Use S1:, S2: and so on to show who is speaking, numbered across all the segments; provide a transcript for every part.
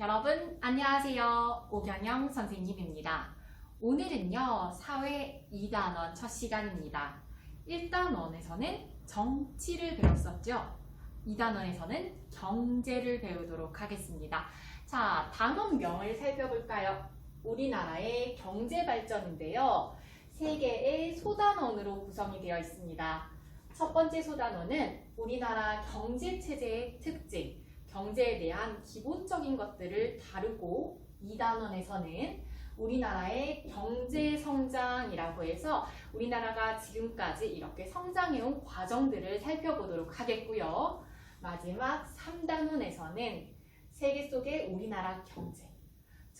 S1: 여러분 안녕하세요. 오경영 선생님입니다. 오늘은요 사회 2단원 첫 시간입니다. 1단원에서는 정치를 배웠었죠. 2단원에서는 경제를 배우도록 하겠습니다. 자 단원명을 살펴볼까요? 우리나라의 경제 발전인데요. 세 개의 소단원으로 구성이 되어 있습니다. 첫 번째 소단원은 우리나라 경제 체제의 특징, 경제에 대한 기본적인 것들을 다루고 2단원에서는 우리나라의 경제 성장이라고 해서 우리나라가 지금까지 이렇게 성장해온 과정들을 살펴보도록 하겠고요. 마지막 3단원에서는 세계 속의 우리나라 경제.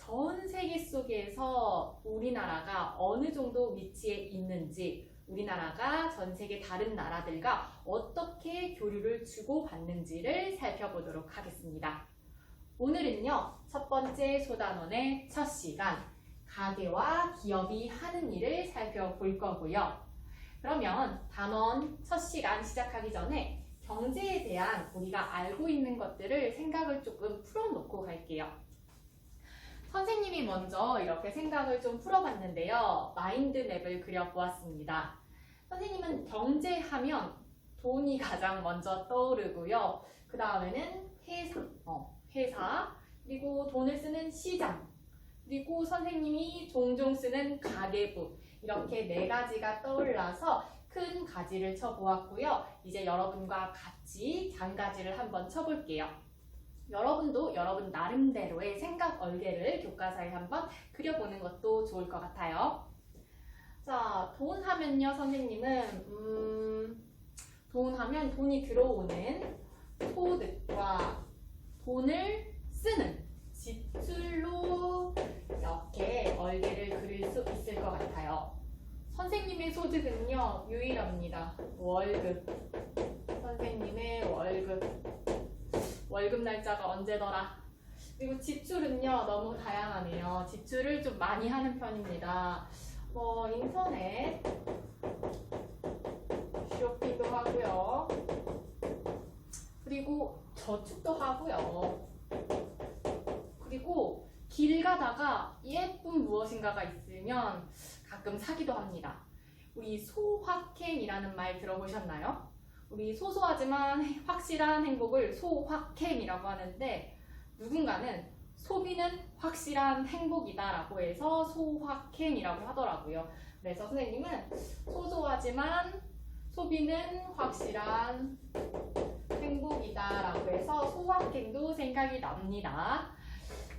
S1: 전 세계 속에서 우리나라가 어느 정도 위치에 있는지, 우리나라가 전 세계 다른 나라들과 어떻게 교류를 주고받는지를 살펴보도록 하겠습니다. 오늘은요, 첫 번째 소단원의 첫 시간, 가게와 기업이 하는 일을 살펴볼 거고요. 그러면 단원 첫 시간 시작하기 전에 경제에 대한 우리가 알고 있는 것들을 생각을 조금 풀어놓고 갈게요. 선생님이 먼저 이렇게 생각을 좀 풀어봤는데요. 마인드맵을 그려보았습니다. 선생님은 경제하면 돈이 가장 먼저 떠오르고요. 그 다음에는 회사, 어, 회사, 그리고 돈을 쓰는 시장, 그리고 선생님이 종종 쓰는 가계부, 이렇게 네 가지가 떠올라서 큰 가지를 쳐보았고요. 이제 여러분과 같이 장가지를 한번 쳐볼게요. 여러분도 여러분 나름대로의 생각 얼개를 교과서에 한번 그려보는 것도 좋을 것 같아요. 자, 돈 하면요, 선생님은, 음, 돈 하면 돈이 들어오는 소득과 돈을 쓰는 지출로 이렇게 얼개를 그릴 수 있을 것 같아요. 선생님의 소득은요, 유일합니다. 월급. 월급 날짜가 언제더라? 그리고 지출은요, 너무 다양하네요. 지출을 좀 많이 하는 편입니다. 뭐, 인터넷, 쇼핑도 하고요. 그리고 저축도 하고요. 그리고 길 가다가 예쁜 무엇인가가 있으면 가끔 사기도 합니다. 우리 소확행이라는 말 들어보셨나요? 우리 소소하지만 확실한 행복을 소확행이라고 하는데 누군가는 소비는 확실한 행복이다라고 해서 소확행이라고 하더라고요. 그래서 선생님은 소소하지만 소비는 확실한 행복이다라고 해서 소확행도 생각이 납니다.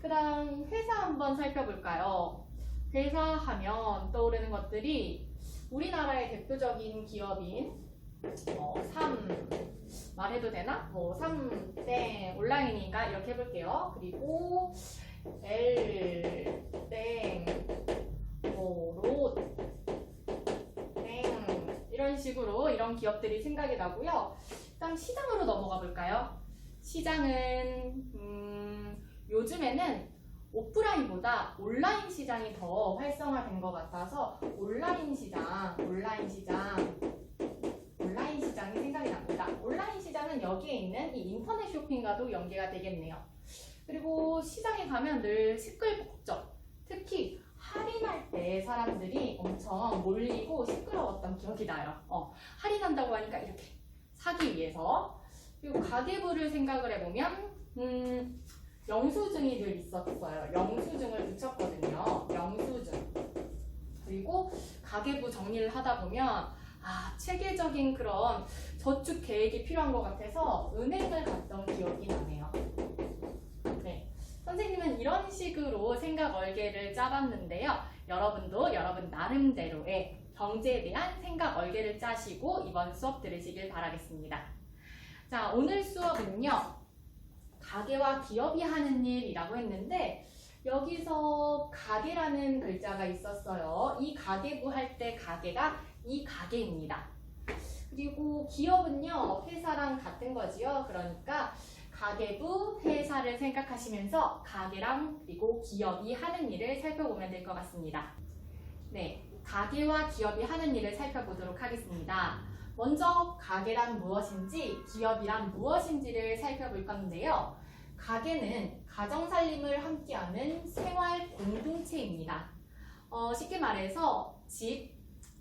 S1: 그 다음 회사 한번 살펴볼까요? 회사 하면 떠오르는 것들이 우리나라의 대표적인 기업인 어, 3 말해도 되나? 뭐 3땡 온라인이니까 이렇게 해볼게요. 그리고 L 땡 뭐, 이런 식으로 이런 기업들이 생각이 나고요. 일단 시장으로 넘어가 볼까요? 시장은 음, 요즘에는 오프라인보다 온라인 시장이 더 활성화된 것 같아서 온라인 시장, 온라인 시장, 생각이 납니다. 온라인 시장은 여기에 있는 이 인터넷 쇼핑과도 연계가 되겠네요. 그리고 시장에 가면 늘 시끌벅적, 특히 할인할 때 사람들이 엄청 몰리고 시끄러웠던 기억이 나요. 어, 할인한다고 하니까 이렇게 사기 위해서. 그리고 가계부를 생각을 해보면, 음, 영수증이 늘 있었어요. 영수증을 붙였거든요. 영수증. 그리고 가계부 정리를 하다 보면 아 체계적인 그런 저축 계획이 필요한 것 같아서 은행을 갔던 기억이 나네요. 네, 선생님은 이런 식으로 생각 얼개를 짜봤는데요. 여러분도 여러분 나름대로의 경제에 대한 생각 얼개를 짜시고 이번 수업 들으시길 바라겠습니다. 자 오늘 수업은요. 가게와 기업이 하는 일이라고 했는데 여기서 가게라는 글자가 있었어요. 이 가계부 할 때 가게가 이 가게입니다. 그리고 기업은요 회사랑 같은 거지요. 그러니까 가계부 회사를 생각하시면서 가게랑 그리고 기업이 하는 일을 살펴보면 될 것 같습니다. 네, 가게와 기업이 하는 일을 살펴보도록 하겠습니다. 먼저 가게란 무엇인지 기업이란 무엇인지를 살펴볼 건데요. 가게는 가정 살림을 함께하는 생활 공동체입니다. 어, 쉽게 말해서 집,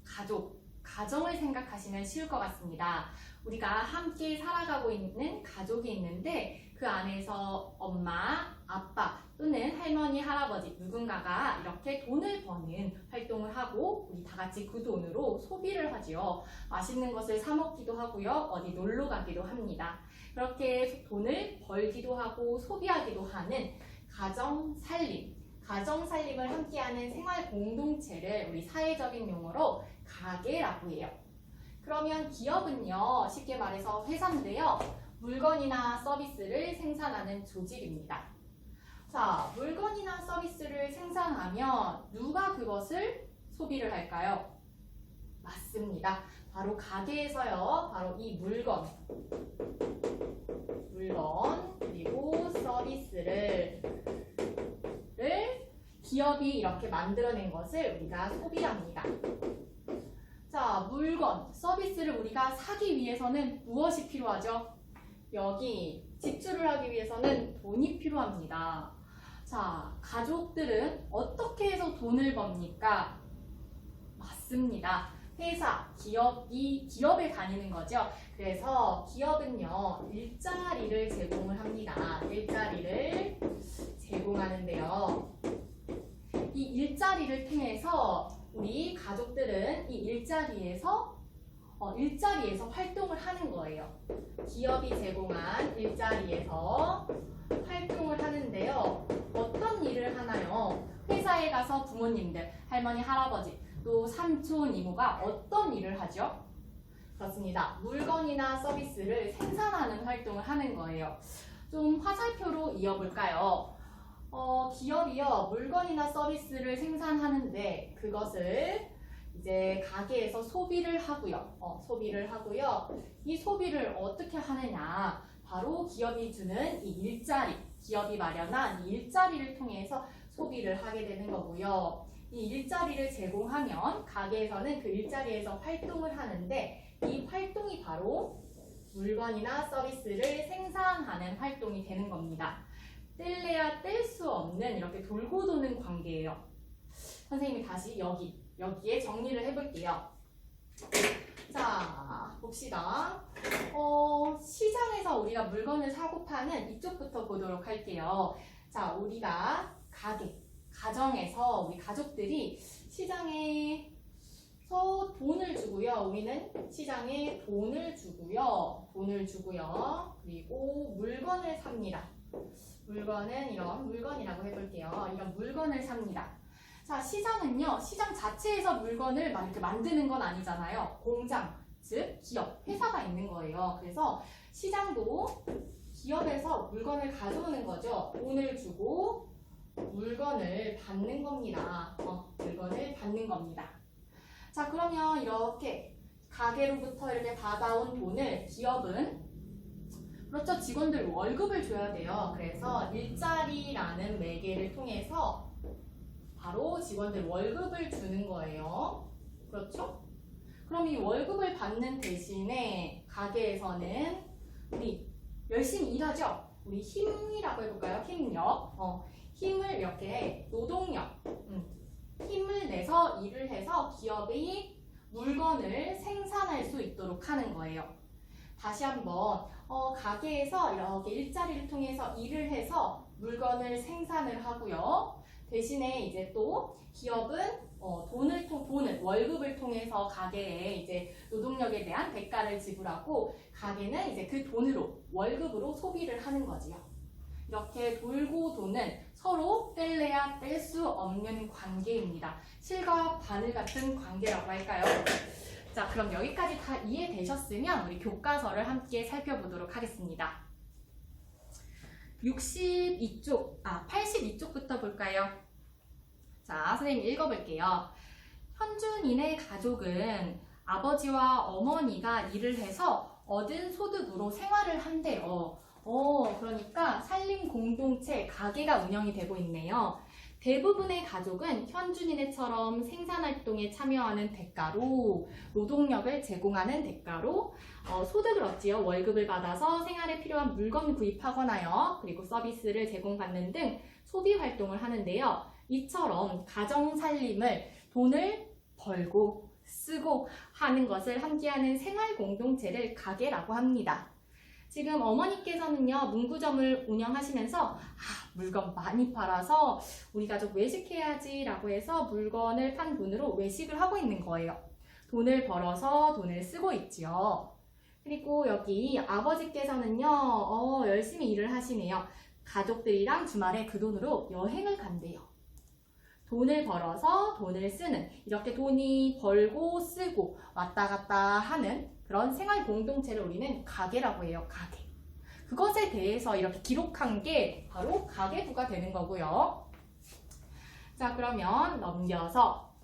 S1: 가족, 가정을 생각하시면 쉬울 것 같습니다. 우리가 함께 살아가고 있는 가족이 있는데 그 안에서 엄마, 아빠 또는 할머니, 할아버지 누군가가 이렇게 돈을 버는 활동을 하고 우리 다 같이 그 돈으로 소비를 하지요. 맛있는 것을 사 먹기도 하고요. 어디 놀러 가기도 합니다. 그렇게 돈을 벌기도 하고 소비하기도 하는 가정 살림, 가정 살림을 함께하는 생활 공동체를 우리 사회적인 용어로 가게라고 해요. 그러면 기업은요, 쉽게 말해서 회사인데요, 물건이나 서비스를 생산하는 조직입니다. 자, 물건이나 서비스를 생산하면 누가 그것을 소비를 할까요? 맞습니다. 바로 가게에서요, 바로 이 물건, 물건, 그리고 서비스를 를 기업이 이렇게 만들어낸 것을 우리가 소비합니다. 자, 물건, 서비스를 우리가 사기 위해서는 무엇이 필요하죠? 여기 지출을 하기 위해서는 돈이 필요합니다. 자, 가족들은 어떻게 해서 돈을 법니까? 맞습니다. 회사, 기업이 기업에 다니는 거죠. 그래서 기업은요 일자리를 제공을 합니다. 일자리를 제공하는데요. 이 일자리를 통해서 우리 가족들은 이 일자리에서 어, 일자리에서 활동을 하는 거예요. 기업이 제공한 일자리에서 활동을 하는데요. 어떤 일을 하나요? 회사에 가서 부모님들, 할머니, 할아버지, 또 삼촌, 이모가 어떤 일을 하죠? 그렇습니다. 물건이나 서비스를 생산하는 활동을 하는 거예요. 좀 화살표로 이어볼까요? 어, 기업이요, 물건이나 서비스를 생산하는데 그것을 이제 가게에서 소비를 하고요. 어, 소비를 하고요. 이 소비를 어떻게 하느냐? 바로 기업이 주는 이 일자리, 기업이 마련한 이 일자리를 통해서 소비를 하게 되는 거고요. 이 일자리를 제공하면 가게에서는 그 일자리에서 활동을 하는데 이 활동이 바로 물건이나 서비스를 생산하는 활동이 되는 겁니다. 뗄래야 뗄 수 없는 이렇게 돌고 도는 관계예요. 선생님이 다시 여기, 여기에 정리를 해볼게요. 자, 봅시다. 어, 시장에서 우리가 물건을 사고 파는 이쪽부터 보도록 할게요. 자, 우리가 가게, 가정에서 우리 가족들이 시장에 서 돈을 주고요. 우리는 시장에 돈을 주고요. 돈을 주고요. 그리고 물건을 삽니다. 물건은 이런 물건이라고 해볼게요. 이런 물건을 삽니다. 자, 시장은요, 시장 자체에서 물건을 만드는 건 아니잖아요. 공장, 즉, 기업, 회사가 있는 거예요. 그래서 시장도 기업에서 물건을 가져오는 거죠. 돈을 주고 물건을 받는 겁니다. 어, 물건을 받는 겁니다. 자, 그러면 이렇게 가게로부터 이렇게 받아온 돈을 기업은 그렇죠. 직원들 월급을 줘야 돼요. 그래서 일자리라는 매개를 통해서 바로 직원들 월급을 주는 거예요. 그렇죠? 그럼 이 월급을 받는 대신에 가게에서는 우리 열심히 일하죠? 우리 힘이라고 해볼까요? 힘력. 어, 힘을 이렇게 노동력. 음, 힘을 내서 일을 해서 기업이 물건을 생산할 수 있도록 하는 거예요. 다시 한번 어, 가게에서 이렇게 일자리를 통해서 일을 해서 물건을 생산을 하고요. 대신에 이제 또 기업은 어, 돈을 통 돈을 월급을 통해서 가게에 이제 노동력에 대한 대가를 지불하고 가게는 이제 그 돈으로 월급으로 소비를 하는 거지요. 이렇게 돌고 도는 서로 뗄래야 뗄 수 없는 관계입니다. 실과 바늘 같은 관계라고 할까요? 자, 그럼 여기까지 다 이해되셨으면 우리 교과서를 함께 살펴보도록 하겠습니다. 62쪽, 아, 82쪽부터 볼까요? 자, 선생님 읽어볼게요. 현준인의 가족은 아버지와 어머니가 일을 해서 얻은 소득으로 생활을 한대요. 어, 그러니까 살림 공동체 가게가 운영이 되고 있네요. 대부분의 가족은 현준이네처럼 생산활동에 참여하는 대가로 노동력을 제공하는 대가로 어, 소득을 얻지요. 월급을 받아서 생활에 필요한 물건 구입하거나요. 그리고 서비스를 제공받는 등 소비 활동을 하는데요. 이처럼 가정 살림을 돈을 벌고 쓰고 하는 것을 함께하는 생활 공동체를 가게라고 합니다. 지금 어머니께서는요, 문구점을 운영하시면서, 아, 물건 많이 팔아서 우리 가족 외식해야지 라고 해서 물건을 판 돈으로 외식을 하고 있는 거예요. 돈을 벌어서 돈을 쓰고 있지요. 그리고 여기 아버지께서는요, 어, 열심히 일을 하시네요. 가족들이랑 주말에 그 돈으로 여행을 간대요. 돈을 벌어서 돈을 쓰는, 이렇게 돈이 벌고 쓰고 왔다 갔다 하는 그런 생활 공동체를 우리는 가게라고 해요. 가게. 그것에 대해서 이렇게 기록한 게 바로 가계부가 되는 거고요. 자, 그러면 넘겨서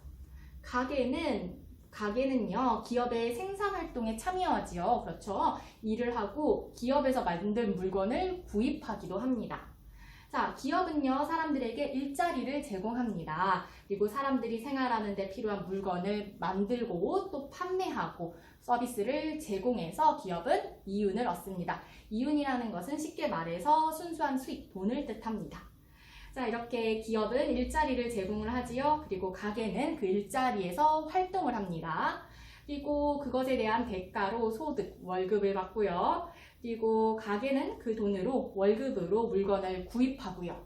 S1: 가게는 가게는요, 기업의 생산 활동에 참여하지요. 그렇죠? 일을 하고 기업에서 만든 물건을 구입하기도 합니다. 자, 기업은요, 사람들에게 일자리를 제공합니다. 그리고 사람들이 생활하는 데 필요한 물건을 만들고 또 판매하고 서비스를 제공해서 기업은 이윤을 얻습니다. 이윤이라는 것은 쉽게 말해서 순수한 수익, 돈을 뜻합니다. 자, 이렇게 기업은 일자리를 제공을 하지요. 그리고 가게는 그 일자리에서 활동을 합니다. 그리고 그것에 대한 대가로 소득, 월급을 받고요. 그리고 가게는 그 돈으로 월급으로 물건을 구입하고요.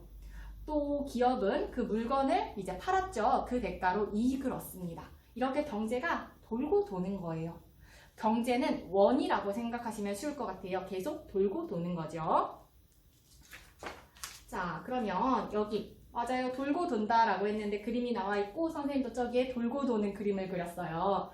S1: 또 기업은 그 물건을 이제 팔았죠. 그 대가로 이익을 얻습니다. 이렇게 경제가 돌고 도는 거예요. 경제는 원이라고 생각하시면 쉬울 것 같아요. 계속 돌고 도는 거죠. 자, 그러면 여기 맞아요. 돌고 돈다라고 했는데 그림이 나와 있고 선생님도 저기에 돌고 도는 그림을 그렸어요.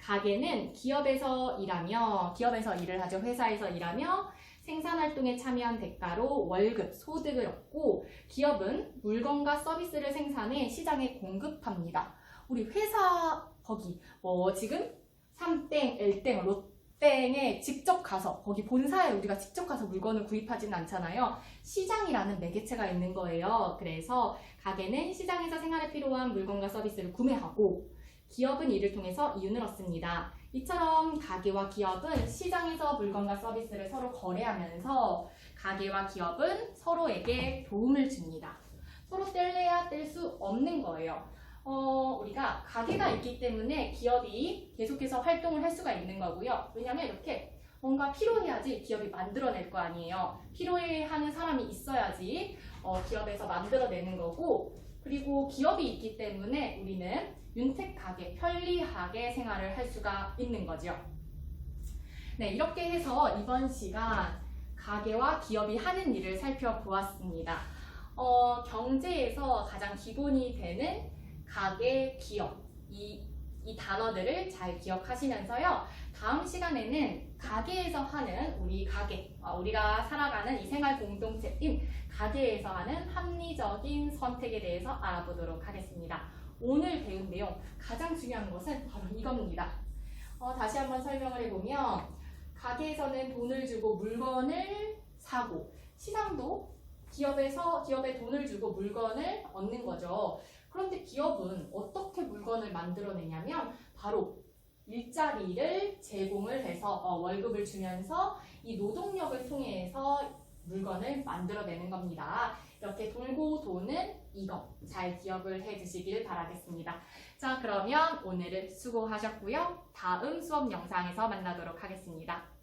S1: 가게는 기업에서 일하며 기업에서 일을 하죠. 회사에서 일하며 생산 활동에 참여한 대가로 월급, 소득을 얻고 기업은 물건과 서비스를 생산해 시장에 공급합니다. 우리 회사 거기 뭐 지금 삼땡, 엘땡, 롯땡에 직접 가서 거기 본사에 우리가 직접 가서 물건을 구입하지는 않잖아요. 시장이라는 매개체가 있는 거예요. 그래서 가게는 시장에서 생활에 필요한 물건과 서비스를 구매하고 기업은 이를 통해서 이윤을 얻습니다. 이처럼 가게와 기업은 시장에서 물건과 서비스를 서로 거래하면서 가게와 기업은 서로에게 도움을 줍니다. 서로 뗄래야 뗄 수 없는 거예요. 어, 우리가 가게가 있기 때문에 기업이 계속해서 활동을 할 수가 있는 거고요. 왜냐하면 이렇게 뭔가 필요해야지 기업이 만들어낼 거 아니에요. 필요해하는 사람이 있어야지 어, 기업에서 만들어내는 거고 그리고 기업이 있기 때문에 우리는 윤택하게 편리하게 생활을 할 수가 있는 거죠. 네, 이렇게 해서 이번 시간 가게와 기업이 하는 일을 살펴보았습니다. 어, 경제에서 가장 기본이 되는 가게, 기업 이, 이 단어들을 잘 기억하시면서요. 다음 시간에는 가게에서 하는 우리 가게, 어, 우리가 살아가는 이 생활 공동체인 가게에서 하는 합리적인 선택에 대해서 알아보도록 하겠습니다. 오늘 배운 내용 가장 중요한 것은 바로 이겁니다. 어, 다시 한번 설명을 해보면 가게에서는 돈을 주고 물건을 사고 시장도 기업에서 기업에 돈을 주고 물건을 얻는 거죠. 그런데 기업은 어떻게 물건을 만들어내냐면 바로 일자리를 제공을 해서 어, 월급을 주면서 이 노동력을 통해서 물건을 만들어내는 겁니다. 이렇게 돌고 도는 이거 잘 기억을 해주시길 바라겠습니다. 자 그러면 오늘은 수고하셨고요. 다음 수업 영상에서 만나도록 하겠습니다.